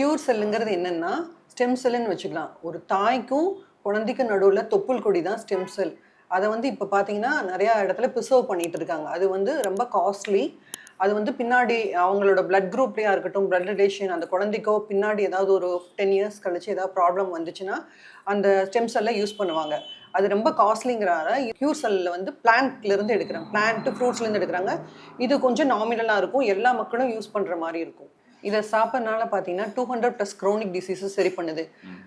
Cure செல்லுங்கிறது என்னென்னா stem செல்லுன்னு வச்சுக்கலாம். ஒரு தாய்க்கும் குழந்தைக்கும் நடுவில் தொப்புள் கொடி தான் ஸ்டெம் செல் அதை வந்து இப்போ பார்த்தீங்கன்னா நிறையா இடத்துல ப்ரிசர்வ் பண்ணிகிட்டு இருக்காங்க அது வந்து ரொம்ப காஸ்ட்லி அது வந்து பின்னாடி அவங்களோட பிளட் குரூப்லேயா இருக்கட்டும் பிளட் ரிலேஷன் அந்த குழந்தைக்கோ பின்னாடி ஏதாவது ஒரு டென் இயர்ஸ் கழிச்சு ஏதாவது ப்ராப்ளம் வந்துச்சுன்னா அந்த ஸ்டெம் செல்லை யூஸ் பண்ணுவாங்க. அது ரொம்ப காஸ்ட்லிங்கிறனால கியூர் செல்லில் வந்து பிளான்ட்லேருந்து எடுக்கிறாங்க. பிளான்ட் ஃப்ரூட்ஸ்லேருந்து எடுக்கிறாங்க. இது கொஞ்சம் நாமினலாக இருக்கும். எல்லா மக்களும் யூஸ் பண்ணுற மாதிரி இருக்கும். இதை சாப்பிட்றதுனால பார்த்தீங்கன்னா two hundred plus chronic diseases சரி பண்ணுது.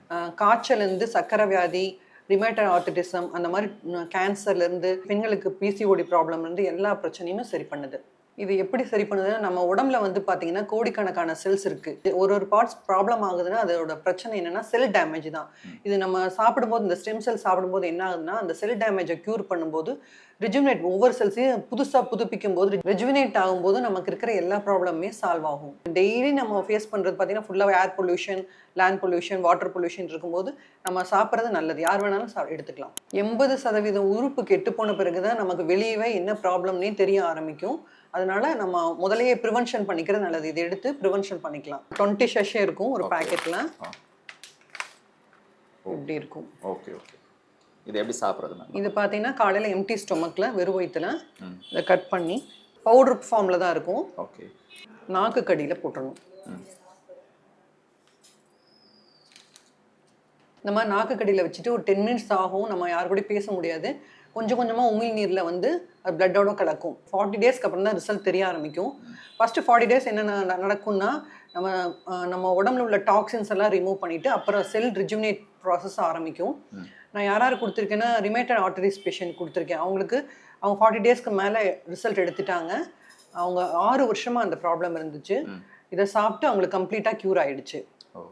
அஹ் காய்ச்சல்லேருந்து சக்கரை வியாதி ரிமேட்டர் ஆர்டிட்டிசம் அந்த மாதிரி கேன்சர்லேருந்து பெண்களுக்கு பிசிஓடி ப்ராப்ளம்லேருந்து எல்லா பிரச்சனையுமே சரி பண்ணுது. இது எப்படி சரி பண்ணுதுன்னா நம்ம உடம்புல வந்து பார்த்தீங்கன்னா கோடிக்கணக்கான செல்ஸ் இருக்குது ஒரு ஒரு பார்ட்ஸ் ப்ராப்ளம் ஆகுதுன்னா அதோட பிரச்சனை என்னன்னா செல் டேமேஜ் தான். இது நம்ம சாப்பிடும்போது இந்த ஸ்டெம் செல் சாப்பிடும்போது என்ன ஆகுதுன்னா அந்த செல் டேமேஜை க்யூர் பண்ணும்போது ரிஜுவினேட் ஒவ்வொரு செல்ஸையும் புதுசாக புதுப்பிக்கும் போது ரெஜுவினேட் ஆகும்போது நமக்கு இருக்கிற எல்லா ப்ராப்ளமுமே சால்வ் ஆகும். டெய்லி நம்ம ஃபேஸ் பண்ணுறது பார்த்தீங்கன்னா ஃபுல்லாக air pollution land pollution water pollution இருக்கும்போது நம்ம சாப்பிட்றது நல்லது. யார் வேணாலும் சா எடுத்துக்கலாம். எண்பது சதவீதம் உறுப்பு கெட்டு போன பிறகு தான் நமக்கு வெளியவே என்ன ப்ராப்ளம்னே தெரிய ஆரம்பிக்கும். அதனால நம்ம முதலையே ப்ரிவென்ஷன் பண்ணிக்கிறது நல்லது. இதை எடுத்து ப்ரிவென்ஷன் பண்ணிக்கலாம். டுவெண்ட்டி ஷெஷே இருக்கும் ஒரு பேக்கெட்டில். இப்படி இருக்கும். ஓகே ஓகே இது எப்படி சாப்பிட்றது மேம்? இது பார்த்தீங்கன்னா காலையில் எம்டி ஸ்டொமக்கில் வெறும் வயிற்றுல. இதை கட் பண்ணி பவுடர் ஃபார்மில் தான் இருக்கும். ஓகே நாக்கு கடியில் போட்டுடணும் இந்த மாதிரி நாக்கு கடியில் வச்சுட்டு ஒரு டென் மினிட்ஸ் ஆகும் நம்ம யார் கூட பேச முடியாது. கொஞ்சம் கொஞ்சமாக உமிழ் நீரில் வந்து அது பிளட்டோட கலக்கும் ஃபார்ட்டி டேஸ்க்கு அப்புறம் தான் ரிசல்ட் தெரிய ஆரம்பிக்கும். ஃபஸ்ட்டு ஃபார்ட்டி டேஸ் என்ன ந- நடக்கும்னா நம்ம நம்ம உடம்புல உள்ள டாக்ஸின்ஸ் எல்லாம் ரிமூவ் பண்ணிவிட்டு அப்புறம் செல் ரிஜுமினேட் ப்ராசஸ் ஆரம்பிக்கும். நான் யார் யார் கொடுத்துருக்கேன்னா ரிமேட்டட் ஆர்டரிஸ் பேஷண்ட் கொடுத்துருக்கேன். அவங்களுக்கு அவங்க ஃபார்ட்டி டேஸ்க்கு மேலே ரிசல்ட் எடுத்துட்டாங்க. அவங்க ஆறு வருஷமாக அந்த ப்ராப்ளம் இருந்துச்சு. இதை சாப்பிட்டு அவங்களுக்கு கம்ப்ளீட்டாக க்யூர் ஆயிடுச்சு.